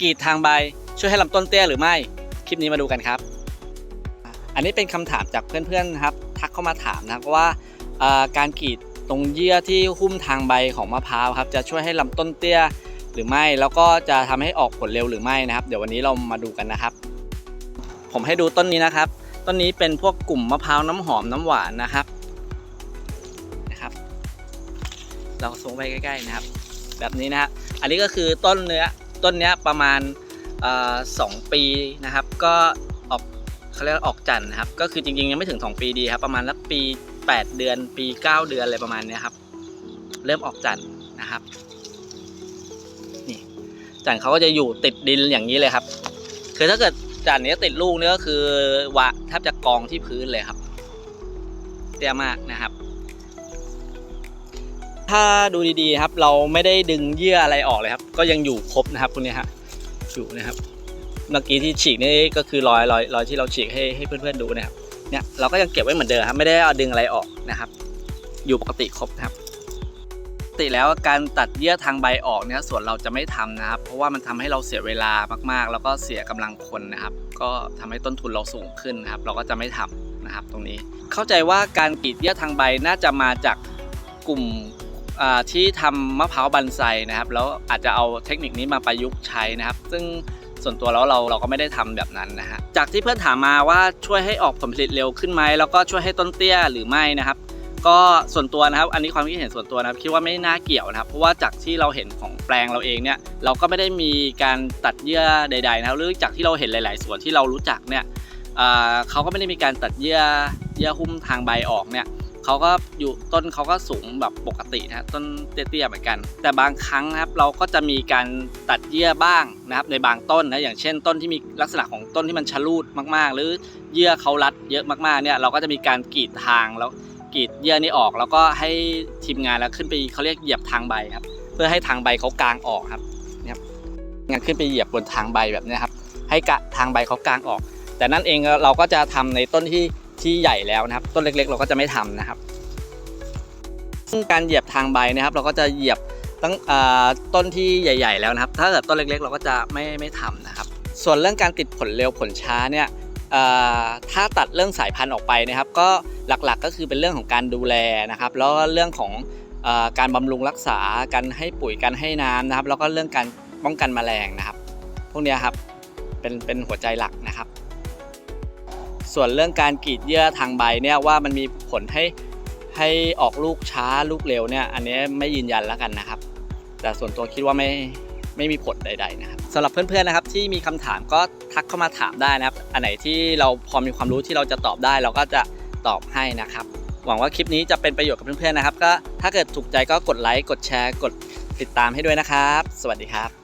กรีดทางใบช่วยให้ลำต้นเตี้ยหรือไม่ คลิปนี้มาดูกันครับ อันนี้เป็นคำถามจากเพื่อนๆนะครับ ทักเข้ามาถามนะว่าการกรีดตรงเยื่อที่หุ้มทางใบของมะพร้าวครับจะช่วยให้ลำต้นเตี้ยหรือไม่ แล้วก็จะทำให้ออกผลเร็วหรือไม่นะครับ เดี๋ยววันนี้เรามาดูกันนะครับ ผมให้ดูต้นนี้นะครับ ต้นนี้เป็นพวกกลุ่มมะพร้าวน้ำหอมน้ำหวานนะครับนะครับ เราซูมไปใกล้ๆนะครับ แบบนี้นะฮะอันนี้ก็คือต้นเนื้อ ต้นเนี้ยประมาณสองปีนะครับก็ออกเขาเรียกออกจันนะครับก็คือจริงๆยังไม่ถึง 2 ปีดีครับประมาณสักปี 8 เดือน ปี 9 เดือนอะไรประมาณนี้ครับเริ่มออกจันนะครับนี่จันเขาก็จะอยู่ติดดินอย่างนี้เลยครับ คือถ้าเกิดจันเนี้ยติดลูกเนี่ยก็คือวะแทบจะกองที่พื้นเลยครับเตี้ยมากนะครับ ถ้าดูดีๆครับ เราไม่ได้ดึงเยื่ออะไรออกเลยครับ ก็ยังอยู่ครบนะครับพวกนี้ฮะอยู่นะครับ เมื่อกี้ที่ฉีกนี่ก็คือรอยรอยรอยที่เราฉีกให้ให้เพื่อนๆดูนะครับเนี่ยเราก็ยังเก็บไว้เหมือนเดิมครับไม่ได้เอาดึงอะไรออกนะครับ อยู่ปกติครบนะครับปกติแล้วการตัดเยื่อทางใบออกเนี่ยส่วนเราจะไม่ทำนะครับ เพราะว่ามันทำให้เราเสียเวลามากๆ แล้วก็เสียกำลังคนนะครับ ก็ทำให้ต้นทุนเราสูงขึ้นนะครับ เราก็จะไม่ทำนะครับ ตรงนี้ เข้าใจว่าการกรีดเยื่อทางใบน่าจะมาจากกลุ่ม ที่ทำมะพร้าวบันไซนะครับ แล้วอาจจะเอาเทคนิคนี้มาประยุกต์ใช้นะครับ ซึ่งส่วนตัวแล้วเราเราก็ไม่ได้ทำแบบนั้นนะฮะจากที่เพื่อนถามมาว่าช่วยให้ออกผลผลิตเร็วขึ้นไหมแล้วก็ช่วยให้ต้นเตี้ยหรือไม่นะครับ ก็ส่วนตัวนะครับ อันนี้ความคิดเห็นส่วนตัวนะครับคิดว่าไม่น่าเกี่ยวนะครับ เพราะว่าจากที่เราเห็นของแปลงเราเองเนี่ยเราก็ไม่ได้มีการตัดเยื่อใด ๆ นะครับหรือจากที่เราเห็นหลาย ๆ ส่วนที่เรารู้จักเนี่ยเขาก็ไม่ได้มีการตัดเยื่อเยื่อหุ้มทางใบออกเนี่ย เขาก็อยู่ต้นเขาก็สูงแบบปกตินะฮะต้นเตี้ยๆเหมือนกัน แต่บางครั้งนะครับเราก็จะมีการตัดเยื่อบ้างนะครับในบางต้นนะอย่างเช่น ต้นที่มีลักษณะของต้นที่มันชะลูดมาก ๆ หรือเยื่อเขารัดเยอะมากๆเนี่ยเราก็จะมีการกรีดทางแล้วกรีดเยื่อนี้ออก แล้วก็ให้ทีมงานแล้วขึ้นไปเขาเรียกเหยียบทางใบครับ เพื่อให้ทางใบเขากางออกครับเนี่ยครับงานขึ้นไปเหยียบบนทางใบแบบเนี้ยครับให้กะทางใบเขากางออก แต่นั่นเองเราก็จะทำในต้นที่ ที่ใหญ่แล้วนะครับ ต้นเล็กๆ เราก็จะไม่ทำนะครับซึ่งการเหยียบทางใบนะครับ เราก็จะเหยียบตั้งต้นที่ใหญ่ ๆ แล้วนะครับ ถ้าเกิดต้นเล็ก ๆ เราก็จะไม่ไม่ทำนะครับ ส่วนเรื่องการติดผลเร็วผลช้าเนี่ยถ้าตัดเรื่องสายพันธุ์ออกไปนะครับ ก็หลักๆก็คือเป็นเรื่องของการดูแลนะครับ แล้วก็เรื่องของอการบำรุงรักษาการให้ปุ๋ยการให้น้ำนะครับ แล้วก็เรื่องการป้องกันแมลงนะครับ พวกนี้ครับเป็นเป็นหัวใจหลักนะครับ ส่วนเรื่องการกรีดเยื่อทางใบเนี่ยว่ามันมีผลให้ให้ออกลูกช้าลูกเร็วเนี่ยอันนี้ไม่ยืนยันแล้วกันนะครับ แต่ส่วนตัวคิดว่าไม่ไม่มีผลใด ๆ นะครับสำหรับเพื่อนๆนะครับที่มีคำถามก็ทักเข้ามาถามได้นะครับ อันไหนที่เราพอมีความรู้ที่เราจะตอบได้ เราก็จะตอบให้นะครับ หวังว่าคลิปนี้จะเป็นประโยชน์กับเพื่อนๆนะครับ ก็ถ้าเกิดถูกใจก็กดไลค์กดแชร์ กดติดตามให้ด้วยนะครับ สวัสดีครับ